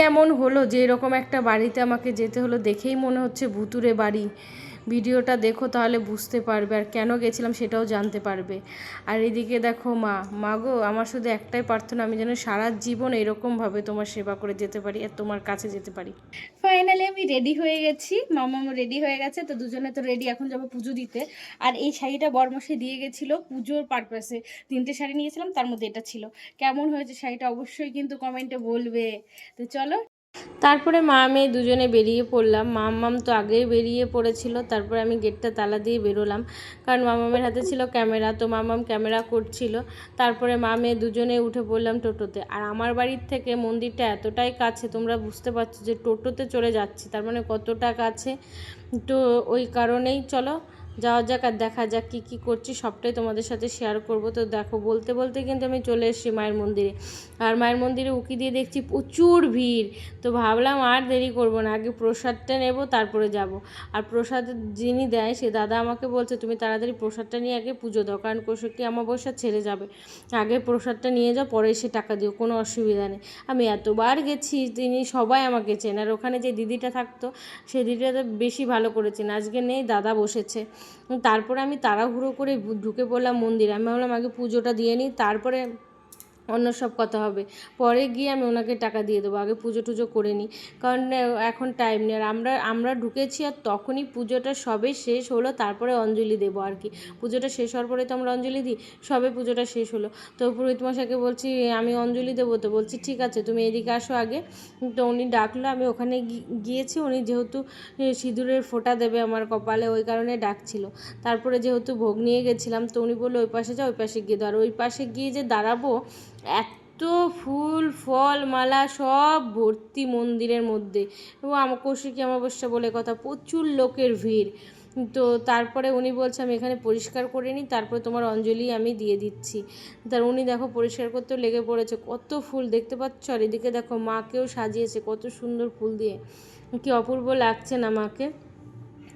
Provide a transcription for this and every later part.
এমন হলো যে এরকম একটা বাড়িতে আমাকে যেতে হলো দেখেই মনে হচ্ছে ভুতুরে বাড়ি। ভিডিওটা দেখো তাহলে বুঝতে পারবে আর কেন গেছিলাম সেটাও জানতে পারবে। আর এদিকে দেখো মা মা গো, আমার শুধু একটাই প্রার্থনা, আমি যেন সারা জীবন এরকমভাবে তোমার সেবা করে যেতে পারি আর তোমার কাছে যেতে পারি। ফাইনালি আমি রেডি হয়ে গেছি। মামামও রেডি হয়ে গেছে, তো দুজনে তো রেডি এখন যাব পুজো দিতে। আর এই শাড়িটা বরমশাই দিয়ে গেছিল পুজোর পারপাসে তিনটে শাড়ি নিয়েছিলাম, তার মধ্যে এটা ছিল। কেমন হয়েছে শাড়িটা অবশ্যই কিন্তু কমেন্টে বলবে। তো চলো তারপরে মা মেয়ে দুজনে বেরিয়ে পড়লাম। মাম্মাম তো আগেই বেরিয়ে পড়েছিল। তারপরে আমি গেটটা তালা দিয়ে বেরোলাম। কারণ মামামের হাতে ছিল ক্যামেরা, তো মামাম ক্যামেরা করছিল। তারপরে মা মেয়ে দুজনে উঠে পড়লাম টোটোতে। আর আমার বাড়ির থেকে মন্দিরটা এতটাই কাছে, তোমরা বুঝতে পারছ যে টোটোতে চলে যাচ্ছি। তার মানে কতটা কাছে? তো ওই কারণেই চলো যাওয়া যাক আর দেখা যাক কী কী করছি। সবটাই তোমাদের সাথে শেয়ার করব। তো দেখো, বলতে বলতে কিন্তু আমি চলে এসেছি মায়ের মন্দিরে। আর মায়ের মন্দিরে উকি দিয়ে দেখছি প্রচুর ভিড়। তো ভাবলাম আর দেরি করব না। আগে প্রসাদটা নেব, তারপরে যাব। আর প্রসাদ যিনি দেয়, সে দাদা আমাকে বলছে, তুমি তাড়াতাড়ি প্রসাদটা নিয়ে আগে পুজো দাও, কারণ কোষকি অমাবস্যা ছেড়ে যাবে। আগে প্রসাদটা নিয়ে যাও, পরে এসে টাকা দিও, কোনো অসুবিধা নেই। আমি এতবার গেছি, তিনি সবাই আমাকে চেন আর ওখানে যে দিদিটা থাকতো, সে দিদিটা তো বেশি ভালো করেছেন আজকে নেই, দাদা বসেছে। তারপরে আমি তাড়াহুড়ো করে ঢুকে পড়লাম মন্দিরে। আমি ভাবলাম আগে পুজোটা দিয়ে নিই তারপরে অন্য সব কথা হবে। পরে গিয়ে আমি ওনাকে টাকা দিয়ে দেবো, আগে পুজো টুজো করে নিই। কারণ এখন টাইম নেই। আর আমরা আমরা ঢুকেছি আর তখনই পুজোটা সবে শেষ হলো, তারপরে অঞ্জলি দেবো আর কি। পুজোটা শেষ হওয়ার পরে তো আমরা অঞ্জলি দিই, সবে পুজোটা শেষ হলো। তো পুরোহিত মশাইকে বলছি, আমি অঞ্জলি দেবো তো। বলছি, ঠিক আছে, তুমি এদিকে আসো আগে। তো উনি ডাকলো, আমি ওখানে গিয়েছি। উনি যেহেতু সিঁদুরের ফোঁটা দেবে আমার কপালে, ওই কারণে ডাকছিল। তারপরে যেহেতু ভোগ নিয়ে গেছিলাম, তো উনি বলল, ওই পাশে যাও, ওই পাশে গিয়ে দাঁড়ো ওই পাশে গিয়ে যে দাঁড়াবো এত ফুল, ফল, মালা সব ভর্তি মন্দিরের মধ্যে। এবং আমার কৌশিকী অমাবস্যা বলে কথা, প্রচুর লোকের ভিড়। তো তারপরে উনি বলছে, আমি এখানে পরিষ্কার করে নিই, তারপরে তোমার অঞ্জলি আমি দিয়ে দিচ্ছি। তার উনি দেখো পরিষ্কার করতেও লেগে পড়েছে, কত ফুল দেখতে পাচ্ছ? আর এদিকে দেখো মাকেও সাজিয়েছে, কত সুন্দর ফুল দিয়ে। কি অপূর্ব লাগছে না মাকে?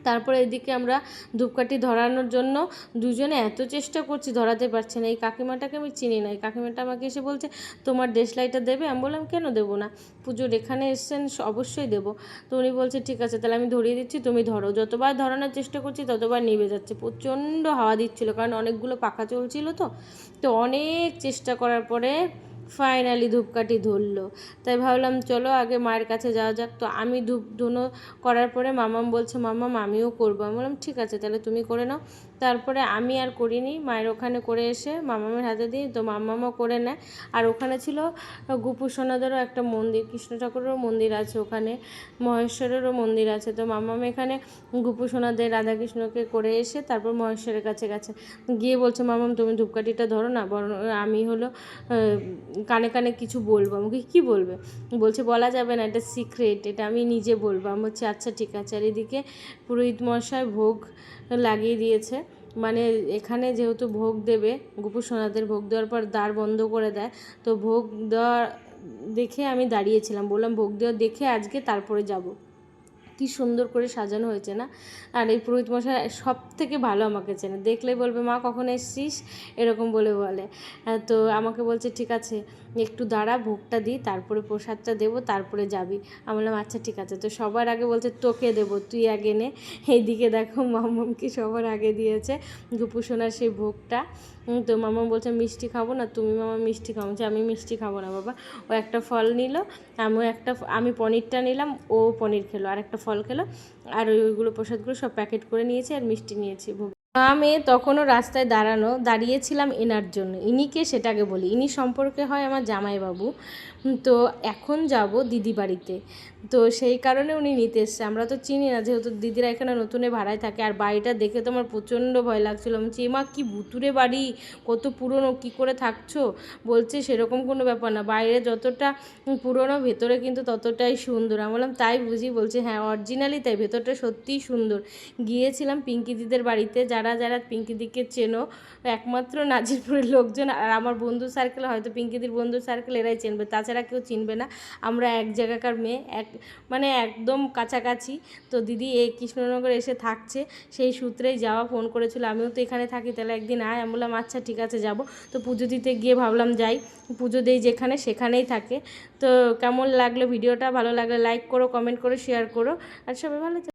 তারপরে এদিকে আমরা ধূপকাঠি ধরানোর জন্য দুজনে এত চেষ্টা করছি ধরাতে পারছে না। এই কাকিমাটাকে আমি চিনি না। এই কাকিমাটা আমাকে এসে বলছে, তোমার দেশলাইটা দেবে? আমি বললাম, কেন দেবো না? পুজোর এখানে এসছেন অবশ্যই দেবো। তো উনি বলছে, ঠিক আছে, তাহলে আমি ধরিয়ে দিচ্ছি, তুমি ধরো। যতবার ধরানোর চেষ্টা করছি, ততবার নিভে যাচ্ছে। প্রচণ্ড হাওয়া দিচ্ছিল, কারণ অনেকগুলো পাখা চলছিল তো। তো অনেক চেষ্টা করার পরে ফাইনালি ধূপকাঠি ধরলো। তাই ভাবলাম, চলো আগে মায়ের কাছে যাওয়া যাক। তো আমি ধূপ ধুনো করার পরে মামাম বলছে, মামাম, আমিও করব। আমি বললাম, ঠিক আছে, তাহলে তুমি করে নাও। তারপরে আমি আর করিনি, মায়ের ওখানে করে এসে মামামের হাতে দিই, তো মামামও করে নেয়। আর ওখানে ছিল গুপু সোনাদেরও একটা মন্দির, কৃষ্ণ ঠাকুরেরও মন্দির আছে ওখানে, মহেশ্বরেরও মন্দির আছে। তো মামাম এখানে গুপু সোনাদের, রাধাকৃষ্ণকে করে এসে তারপর মহেশ্বরের কাছে গেছে। গিয়ে বলছে, মামাম, তুমি ধূপকাঠিটা ধরো না, বরং আমি হলো কানে কানে কিছু বলব, আমাকে কি বলবে? বলছে, বলা যাবে না, এটা সিক্রেট এটা আমি নিজে বলব। আমি হচ্ছে আচ্ছা ঠিক আছে। আর এদিকে পুরোহিত মশাই ভোগ লাগিয়ে দিয়েছে। মানে এখানে যেহেতু ভোগ দেবে, গোপু সোনাদের ভোগ দেওয়ার পর দ্বার বন্ধ করে দেয়। তো ভোগ দেওয়া দেখে আমি দাঁড়িয়েছিলাম। বললাম, ভোগ দেওয়া দেখে আজকে তারপরে যাব। কি সুন্দর করে সাজানো হয়েছে না? আর এই পুরোহিত মশাই সব থেকে ভালো আমাকে চেনে। দেখলেই বলবে, মা, কখন এসছিস? এরকম বলে বলে। তো আমাকে বলছে, ঠিক আছে, একটু দাঁড়া, ভোগটা দিই, তারপরে প্রসাদটা দেবো, তারপরে যাবি। আমি বললাম আচ্ছা ঠিক আছে। তো সবার আগে বলছে, তোকে দেবো, তুই আগে নে। এইদিকে দেখো মামামকে সবার আগে দিয়েছে গুপুসোনার সেই ভোগটা। তো মামা বলছে, মিষ্টি খাব না? তুমি মামা মিষ্টি খাব যে আমি মিষ্টি খাব না বাবা। ও একটা ফল নিল, আমিও একটা আমি পনিরটা নিলাম, ও পনির খেলো। আর একটা ফল খেলো আর ওইগুলো প্রসাদগুলো সব প্যাকেট করে নিয়েছি আর মিষ্টি নিয়েছি মা মেয়ে তখনও রাস্তায় দাঁড়ানো, দাঁড়িয়েছিলাম এনার জন্য। ইনিকে সেটাকে বলি। ইনি সম্পর্কে হয় আমার জামাইবাবু। তো এখন যাব দিদি বাড়িতে। তো সেই কারণে উনি নিতে এসছে। আমরা তো চিনি না, যেহেতু দিদিরা এখানে নতুনে ভাড়ায় থাকে। আর বাড়িটা দেখে তো আমার প্রচণ্ড ভয় লাগছিল। বলছি মা কী ভুতুরে বাড়ি? কত পুরনো, কী করে থাকছো? বলছে, সেরকম কোনো ব্যাপার না। বাইরে যতটা পুরনো, ভেতরে কিন্তু ততটাই সুন্দর। আমি বললাম, তাই বুঝি? বলছে হ্যাঁ অরিজিনালি তাই, ভেতরটা সত্যিই সুন্দর। গিয়েছিলাম পিঙ্কি দিদের বাড়িতে। যারা যারা পিঙ্কি দিকে চেনো, একমাত্র নাজিরপুরের লোকজন। আর আমার বন্ধু সার্কেল হয়তো পিঙ্কিদির বন্ধু সার্কেল এরাই চেনবে। তাছাড়া তাছাড়া কেউ চিনবে না। আমরা এক জায়গাকার মেয়ে, এক মানে একদম কাছাকাছি। তো দিদি এই কৃষ্ণনগর এসে থাকছে, সেই সূত্রেই যাওয়া, ফোন করেছিল। আমিও তো এখানে থাকি, তাহলে একদিন আয়। আমি বললাম আচ্ছা ঠিক আছে, যাব। তো পুজো দিতে গিয়ে ভাবলাম, যাই, পুজো দেই যেখানে, সেখানেই থাকে। তো কেমন লাগল ভিডিওটা? ভালো লাগলে লাইক করো, কমেন্ট করো, শেয়ার করো। আর সবাই ভালো।